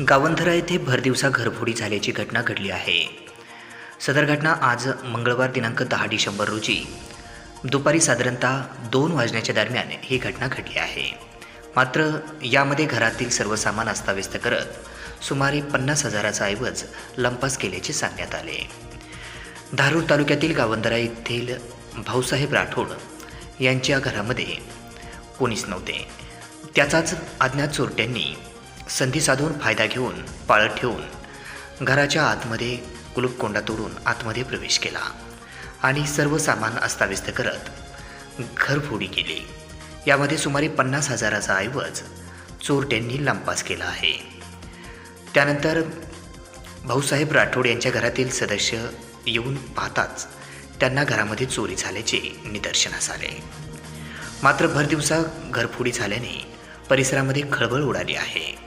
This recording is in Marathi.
गावंधरा येथे भरदिवसा घरफोडी झाल्याची घटना घडली आहे. सदर घटना आज मंगळवार दिनांक दहा डिसेंबर रोजी. दुपारी साधारणतः दोन वाजण्याच्या दरम्यान ही घटना घडली आहे. मात्र यामध्ये घरातील सर्व सामान अस्ताव्यस्त करत सुमारे पन्नास हजाराचा ऐवज लंपास केल्याचे सांगण्यात आले. धारूर तालुक्यातील गावंधरा येथील भाऊसाहेब राठोड यांच्या घरामध्ये कोणीच नव्हते. त्याचाच अज्ञात चोरट्यांनी संधी साधून फायदा घेऊन पाळत ठेवून घराच्या आतमध्ये कुलूपकोंडा तोडून आतमध्ये प्रवेश केला आणि सर्व सामान अस्ताव्यस्त करत घरफोडी केली. यामध्ये सुमारे पन्नास हजाराचा ऐवज चोरट्यांनी लंपास केला आहे. त्यानंतर भाऊसाहेब राठोड यांच्या घरातील सदस्य येऊन पाहताच त्यांना घरामध्ये चोरी झाल्याचे निदर्शनास आले. मात्र भरदिवसा घरफोडी झाल्याने परिसरामध्ये खळबळ उडाली आहे.